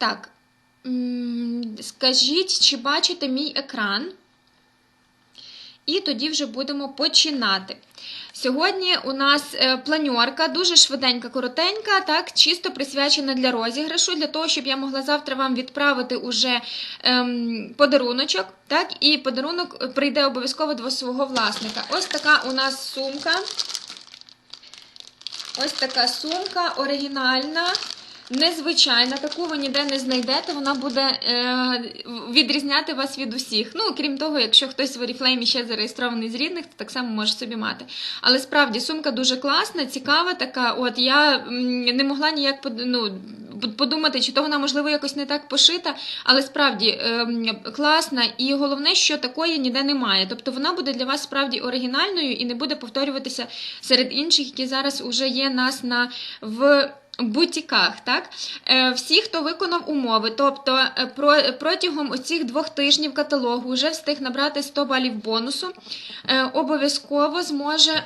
Так, скажіть, чи бачите мій екран? І тоді вже будемо починати. Сьогодні у нас е, планьорка, дуже швиденька, коротенька, так, чисто присвячена для розіграшу, для того, щоб я могла завтра вам відправити уже ем, подаруночок. Так, і подарунок прийде обов'язково до свого власника. Ось така у нас сумка. Ось така сумка оригінальна. Незвичайна, таку ви ніде не знайдете, вона буде е, відрізняти вас від усіх. Ну, крім того, якщо хтось в Oriflame ще зареєстрований з рідних, то так само може собі мати. Але справді сумка дуже класна, цікава така. От я не могла ніяк ну, подумати, чи то вона, можливо, якось не так пошита, але справді е, класна. І головне, що такої ніде немає. Тобто вона буде для вас справді оригінальною і не буде повторюватися серед інших, які зараз уже є нас на в бутіках. Так? Е, Всі, хто виконав умови, тобто е, протягом оцих двох тижнів каталогу вже встиг набрати 100 балів бонусу, е, обов'язково зможе.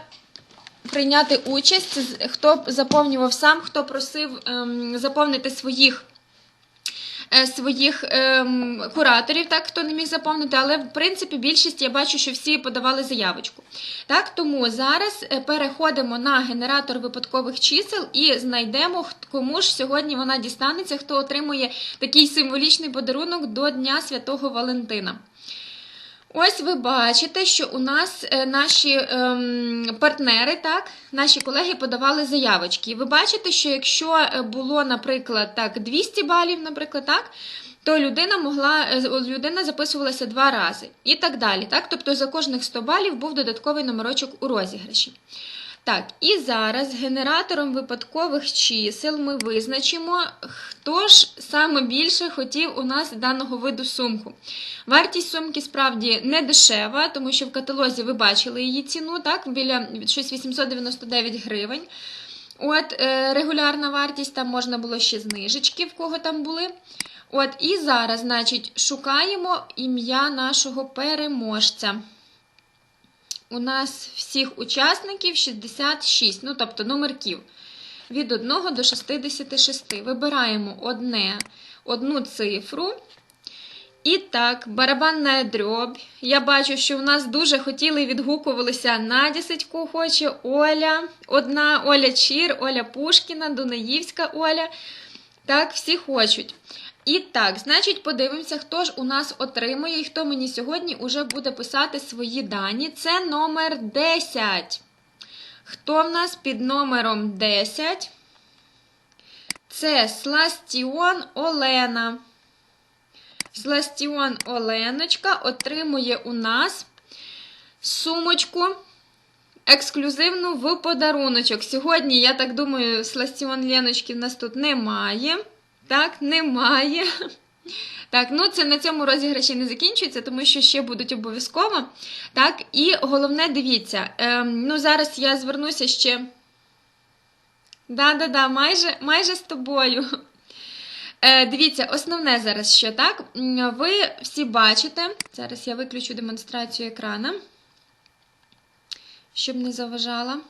Прийняти участь, хто заповнював сам, хто просив ем, заповнити своїх своїх ем, кураторів, так хто не міг заповнити, але в принципі більшість я бачу, що всі подавали заявочку. Так, тому зараз е, переходимо на генератор випадкових чисел і знайдемо, кому ж сьогодні вона дістанеться, хто отримує такий символічний подарунок до Дня Святого Валентина. Ось ви бачите, що у нас е, наші ем, партнери, так, наші колеги подавали заявочки. І ви бачите, що якщо е, було, наприклад, так, 200 балів, наприклад, так, то людина могла, е, людина записувалася два рази і так далі. Так? Тобто за кожних 100 балів був додатковий номерочок у розіграші. Так, і зараз генератором випадкових чисел ми визначимо, хто ж саме більше хотів у нас даного виду сумку. Вартість сумки справді не дешева, тому що в каталозі ви бачили її ціну, так, біля щось 899 гривень. От, е, регулярна вартість, там можна було ще знижечки, в кого там були. От, і зараз, значить, шукаємо ім'я нашого переможця. У нас всіх учасників 66, ну тобто номерків від 1 до 66. Вибираємо одне, одну цифру. І так, барабанна дрьоб. Я бачу, що в нас дуже хотіли і відгукувалися Надя Сидько хоче, Оля, одна Оля Чір, Оля Пушкіна, Дунаївська Оля. Так, всі хочуть. І так, значить, подивимося, хто ж у нас отримує і хто мені сьогодні уже буде писати свої дані. Це номер 10. Хто в нас під номером 10? Це Сластіон Олена. Сластіон Оленочка отримує у нас сумочку ексклюзивну в подаруночок. Сьогодні, я так думаю, Сластіон Леночки в нас тут немає. Так, немає. Так, ну це на цьому розіграші не закінчується, тому що ще будуть обов'язково. Так, і головне, дивіться, ем, ну зараз я звернуся ще. Да-да-да, майже, майже з тобою. Е, дивіться, основне зараз що так. Ви всі бачите. Зараз я виключу демонстрацію екрана, щоб не заважала.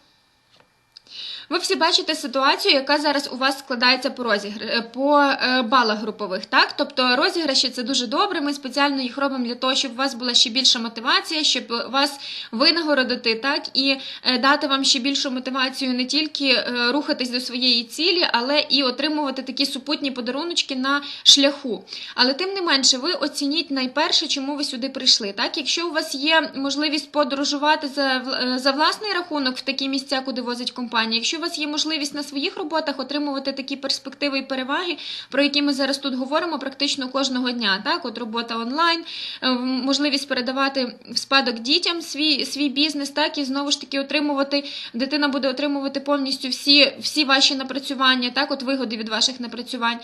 Ви всі бачите ситуацію, яка зараз у вас складається по розігр... е, по е, балах групових. Так? Тобто розіграші це дуже добре. Ми спеціально їх робимо для того, щоб у вас була ще більша мотивація, щоб вас винагородити, так і е, дати вам ще більшу мотивацію не тільки е, рухатись до своєї цілі, але і отримувати такі супутні подаруночки на шляху. Але тим не менше, ви оцініть найперше, чому ви сюди прийшли. Так, якщо у вас є можливість подорожувати за, е, за власний рахунок в такі місця, куди возить компанія, якщо у вас є можливість на своїх роботах отримувати такі перспективи і переваги, про які ми зараз тут говоримо практично кожного дня. Так, от робота онлайн, е, можливість передавати в спадок дітям свій, свій бізнес, так і знову ж таки отримувати, дитина буде отримувати повністю всі, всі ваші напрацювання, так, от вигоди від ваших напрацювань.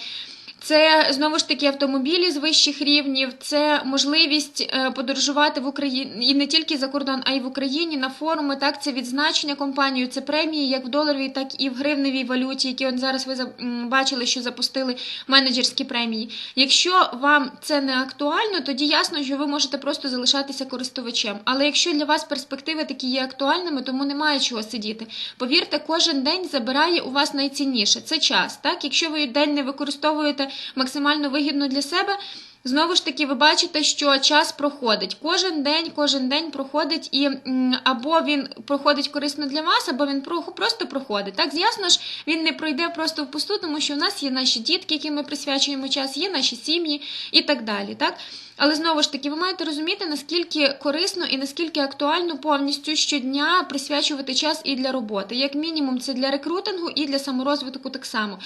Це знову ж таки автомобілі з вищих рівнів, це можливість е, подорожувати в Україні і не тільки за кордон, а й в Україні на форуми. Так, це відзначення компанію, це премії як в доларовій, так і в гривневій валюті, які от зараз ви бачили, що запустили менеджерські премії. Якщо вам це не актуально, тоді ясно, що ви можете просто залишатися користувачем. Але якщо для вас перспективи такі є актуальними, тому немає чого сидіти. Повірте, кожен день забирає у вас найцінніше це час. Так, якщо ви день не використовуєте максимально вигідно для себе. Знову ж таки, ви бачите, що час проходить. Кожен день, кожен день проходить, і або він проходить корисно для вас, або він просто проходить. Так, звісно ж, він не пройде просто впусту, тому що у нас є наші дітки, яким ми присвячуємо час, є наші сім'ї і так далі. Так? Але знову ж таки, ви маєте розуміти, наскільки корисно і наскільки актуально повністю щодня присвячувати час і для роботи. Як мінімум, це для рекрутингу і для саморозвитку так само.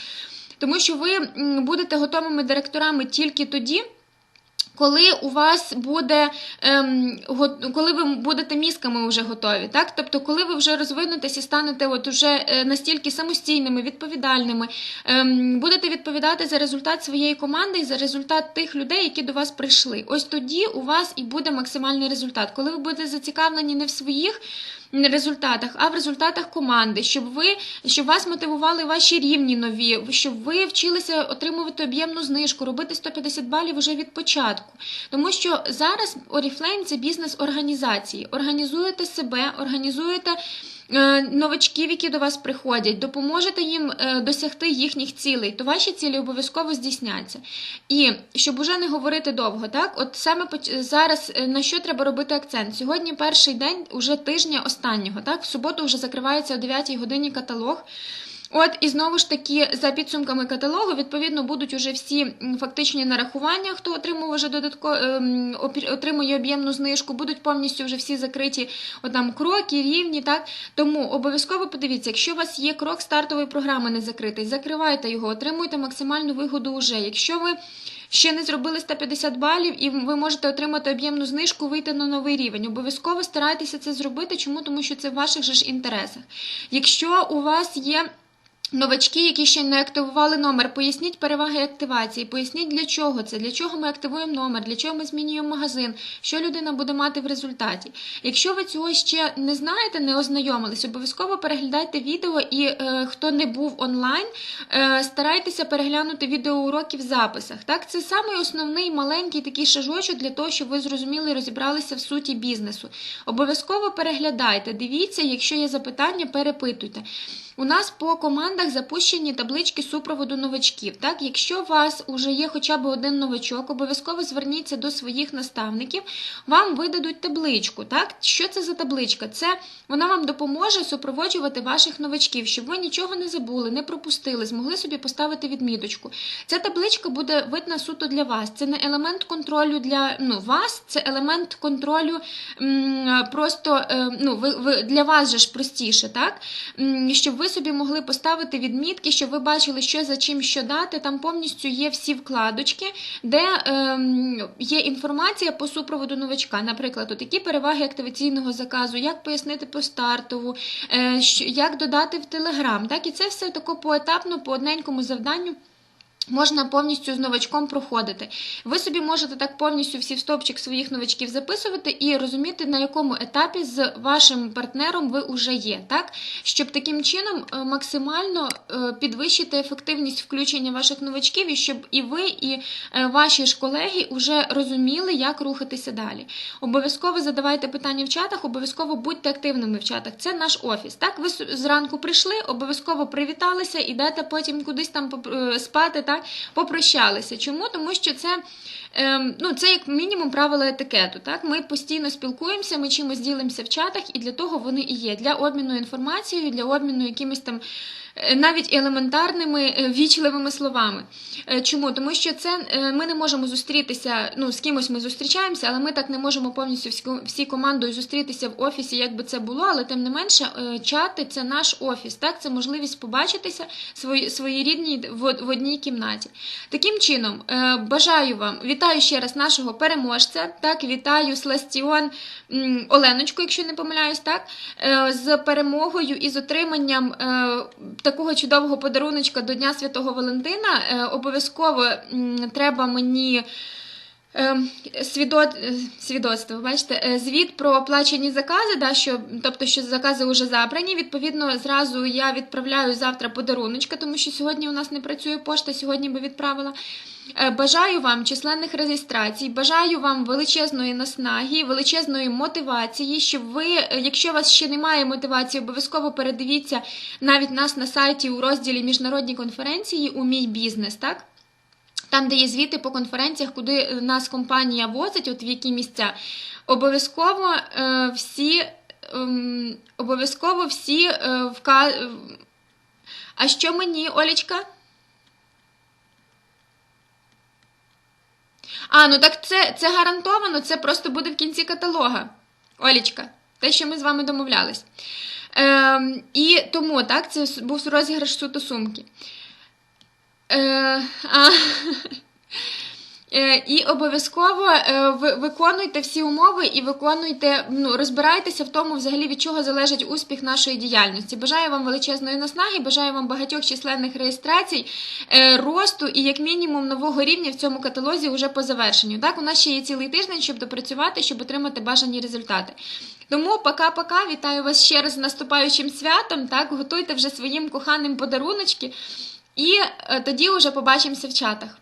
Тому що ви будете готовими директорами тільки тоді. Коли у вас буде, ем, коли ви будете мізками вже готові, так? Тобто, коли ви вже розвинетесь і станете от уже е, настільки самостійними, відповідальними, ем, будете відповідати за результат своєї команди і за результат тих людей, які до вас прийшли. Ось тоді у вас і буде максимальний результат. Коли ви будете зацікавлені не в своїх результатах, а в результатах команди, щоб ви щоб вас мотивували ваші рівні нові, щоб ви вчилися отримувати об'ємну знижку, робити 150 балів уже від початку. Тому що зараз Oriflame – це бізнес організації. Організуєте себе, організуєте. Е, Новачків, які до вас приходять, допоможете їм е, досягти їхніх цілей, то ваші цілі обов'язково здійсняться. І щоб уже не говорити довго, так от саме зараз е, на що треба робити акцент? Сьогодні перший день уже тижня останнього. Так, в суботу вже закривається о 9 годині каталог. От і знову ж таки, за підсумками каталогу, відповідно, будуть уже всі фактичні нарахування, хто отримав вже додатково отримує об'ємну знижку, будуть повністю вже всі закриті от кроки, рівні. Так тому обов'язково подивіться, якщо у вас є крок стартової програми не закритий, закривайте його, отримуйте максимальну вигоду уже. Якщо ви ще не зробили 150 балів, і ви можете отримати об'ємну знижку, вийти на новий рівень. Обов'язково старайтеся це зробити. Чому? Тому що це в ваших же ж інтересах. Якщо у вас є. Новачки, які ще не активували номер, поясніть переваги активації, поясніть для чого це, для чого ми активуємо номер, для чого ми змінюємо магазин, що людина буде мати в результаті. Якщо ви цього ще не знаєте, не ознайомились, обов'язково переглядайте відео і е, хто не був онлайн, е, старайтеся переглянути відеоуроки в записах. Так, це самий основний маленький такий шажочок для того, щоб ви зрозуміли і розібралися в суті бізнесу. Обов'язково переглядайте, дивіться, якщо є запитання, перепитуйте. У нас по командах запущені таблички супроводу новачків. Так, якщо у вас вже є хоча б один новачок, обов'язково зверніться до своїх наставників, вам видадуть табличку. Так, що це за табличка? Це вона вам допоможе супроводжувати ваших новачків, щоб ви нічого не забули, не пропустили, змогли собі поставити відміточку. Ця табличка буде видна суто для вас. Це не елемент контролю для ну, вас, це елемент контролю м, просто е, ну, ви, ви, для вас же ж простіше, так? Щоб ви собі могли поставити відмітки, щоб ви бачили, що за чим що дати. Там повністю є всі вкладочки, де ем, є інформація по супроводу новачка. Наприклад, от які переваги активаційного заказу, як пояснити по стартову, е, як додати в Телеграм. Так, і це все тако поетапно, по одненькому завданню. Можна повністю з новачком проходити. Ви собі можете так повністю всі в стопчик своїх новачків записувати і розуміти, на якому етапі з вашим партнером ви вже є, так? Щоб таким чином е, максимально е, підвищити ефективність включення ваших новачків, і щоб і ви, і е, ваші ж колеги вже розуміли, як рухатися далі. Обов'язково задавайте питання в чатах, обов'язково будьте активними в чатах. Це наш офіс. Так, ви зранку прийшли, обов'язково привіталися, ідете потім кудись там спати, попрощалися. Чому? Тому що це, ем, ну, це як мінімум правила етикету. Так? Ми постійно спілкуємося, ми чимось ділимося в чатах, і для того вони і є. Для обміну інформацією, для обміну якимись там е, навіть елементарними е, вічливими словами. Е, Чому? Тому що це ми не можемо зустрітися. Ну, з кимось ми зустрічаємося, але ми так не можемо повністю всі, всі командою зустрітися в офісі, як би це було. Але тим не менше, чати це наш офіс. Так, це можливість побачитися свої, своєрідні в, в одній кімнаті. Таким чином, бажаю вам, вітаю ще раз нашого переможця. Так, вітаю Сластіон Оленочку, якщо не помиляюсь, так, е, з перемогою і з отриманням е, такого чудового подаруночка до Дня Святого Валентина. Е, обов'язково треба мені. Е, Свідот, е, свідоцтво, бачите, е, звіт про оплачені закази, да, що, тобто, що закази вже забрані. Відповідно, зразу я відправляю завтра подаруночка, тому що сьогодні у нас не працює пошта, сьогодні би відправила. Е, Бажаю вам численних реєстрацій, бажаю вам величезної наснаги, величезної мотивації, щоб ви, якщо у вас ще немає мотивації, обов'язково передивіться навіть нас на сайті у розділі міжнародні конференції у мій бізнес, так? Там, де є звіти по конференціях, куди нас компанія возить, от в які місця, обов'язково е, всі. ем, обов'язково всі е, вка... А що мені, Олічка? А, ну так це, це гарантовано, це просто буде в кінці каталога. Олічка, те, що ми з вами домовлялись. Ем, і тому, так, це був розіграш суто сумки. Е, Е, І обов'язково е, ви виконуйте всі умови і виконуйте, ну розбирайтеся в тому, взагалі від чого залежить успіх нашої діяльності. Бажаю вам величезної наснаги, бажаю вам багатьох численних реєстрацій, росту і як мінімум нового рівня в цьому каталозі уже по завершенню. Так, у нас ще є цілий тиждень, щоб допрацювати, щоб отримати бажані результати. Тому пока-пока, вітаю вас ще раз з наступаючим святом. Так, готуйте вже своїм коханим подаруночки, і е, тоді вже побачимося в чатах.